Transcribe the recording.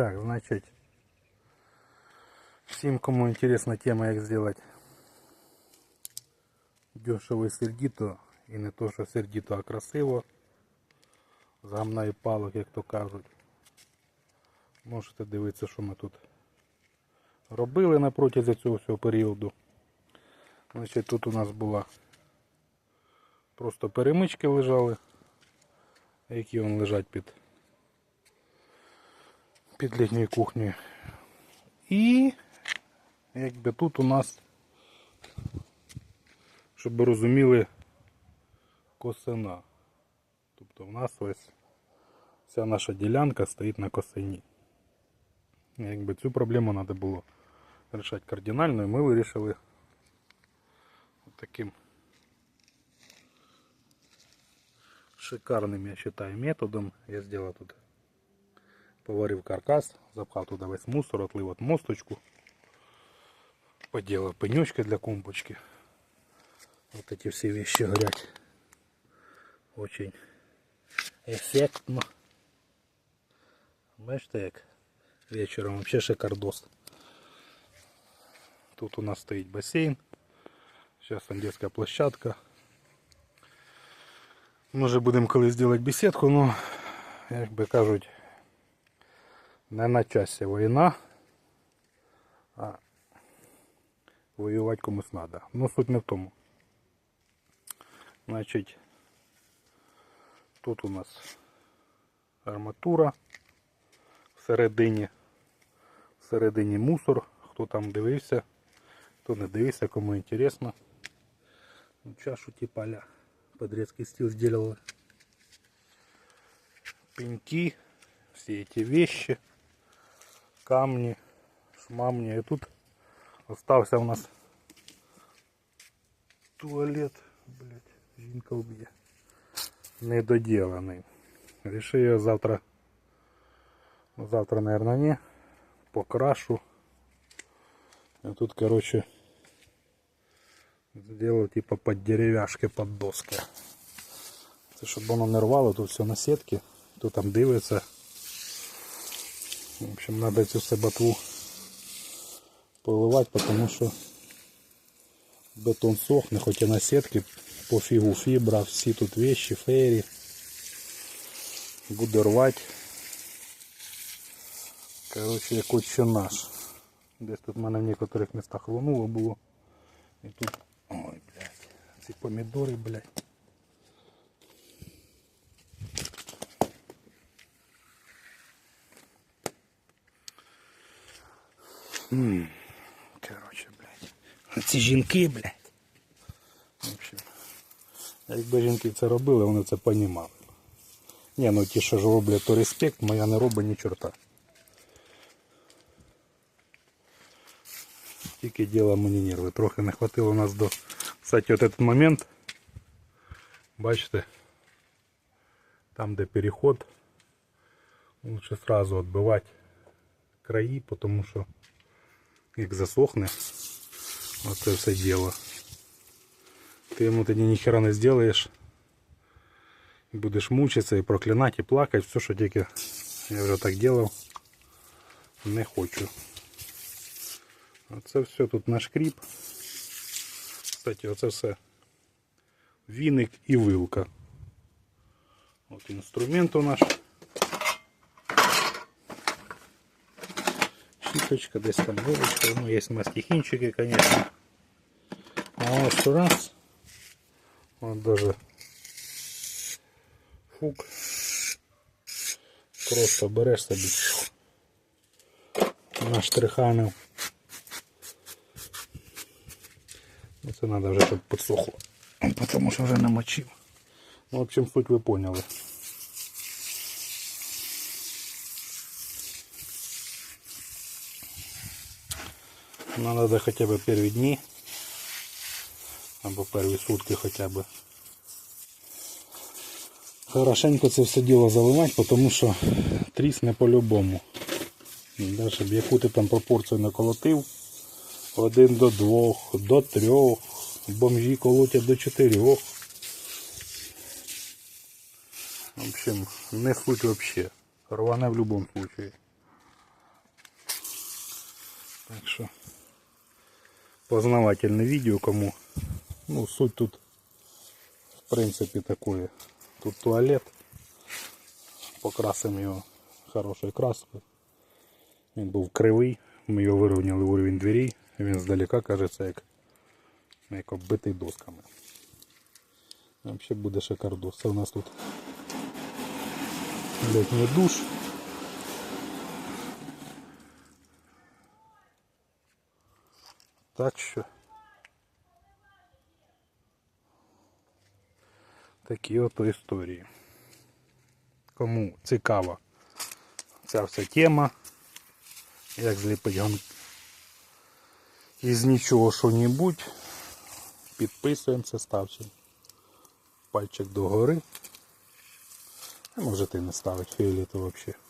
Так, значит, всем, кому интересна тема, как сделать дешево і сердито, і не то, що сердито, а красиво, з і палок, як то кажуть. Можете дивитися, що ми тут робили на протязі цього всього періоду. Значить, тут у нас була просто перемички лежали, які вон лежать під, під літньою кухнею. І якби тут у нас, щоб ви розуміли, косина. Тобто в нас ось вся наша ділянка стоїть на косині. Якби цю проблему треба було рішати кардинально, і ми вирішили таким шикарным, я считаю, методом. Я сделал тут, поварив каркас, запхав туда весь мусор, отлив от мосточку, поделал пенечки для компочки. Вот эти все вещи горять. Очень эффектно. Бачите, як вечером вообще шикардос. Тут у нас стоит бассейн. Сейчас там детская площадка. Може будемо колись зробити беседку, ну, як би кажуть, не на часі війна, а воювати комусь треба. Ну суть не в тому. Значить, тут у нас арматура всередині, всередині мусор, хто там дивився, хто не дивився, кому інтересно. Ну, чашу типа ля подрезкий стил сделал. Пеньки, все эти вещи, камни, шмамни. И тут остался у нас туалет, блять, жінка уб'є. Недоделанный. Решил я завтра, ну, завтра, наверное, не, покрашу. А тут, короче, Сделал типа под деревяшки, под доски. Це щоб воно не рвало, тут все на сітки, хто там дивиться. В общем, треба цю все ботву поливати, тому що бетон сохне, хоч і на сітки, по фігу фібра, всі тут вещи, фейрі. Буде рвати. Короче, як отче наш. Десь тут в мене в некоторих містах лунуло було. І тут Ой, блядь. Ці помідори, блядь. М, Короче, блядь. Ці жінки, блядь. В общем, якби жінки це робили, вони це понімали. Ні, ну ті, що ж роблять, то респект, моя не робить ні чорта. Тільки діло мені нерви. Трохи не хватило у нас до... Кстати, от этот момент, бачите, там де переход, лучше сразу відбивати краї, тому що як засохне, оце все діло. Ти йому тоді ніхера не зробиш. І будеш мучитися і проклинати, і плакати, все, що тільки я вже так робив, не хочу. Оце все тут наш кріп. Кстати, оце все віник і вилка. От інструмент у наш. Щіточка, десь там вилочка, ну є мастихінчики, конечно. А ось раз. Вот даже фук. Просто береш собі наштриханив. Ну, Це треба вже щоб підсохло. Тому що вже намочив. Ну, в общем, суть ви поняли. Нам треба хоча б перші дні. Або перші сутки хоча б. Хорошенько це все діло заливати, тому що трісне по-любому. Навіть яку ти там пропорцію наколотив. Один до двох, до трьох. Бомжі колотять до чотирьох. В общем, не суть вообще. Рване в будь-якому случае. Так що познавательне відео кому. Ну, суть тут в принципі такої. Тут туалет. Покрасимо його хорошою краскою. Він був кривий, ми його вирівняли уровень дверей, він здалека кажеться як, як оббитий досками. Взагалі буде шикардос. Це у нас тут літній душ. Так що такі ото історії. Кому цікава ця вся тема, як зліпити гон... із нічого що-небудь, підписуємося, ставте пальчик догори. А можете не ставити фіолету взагалі.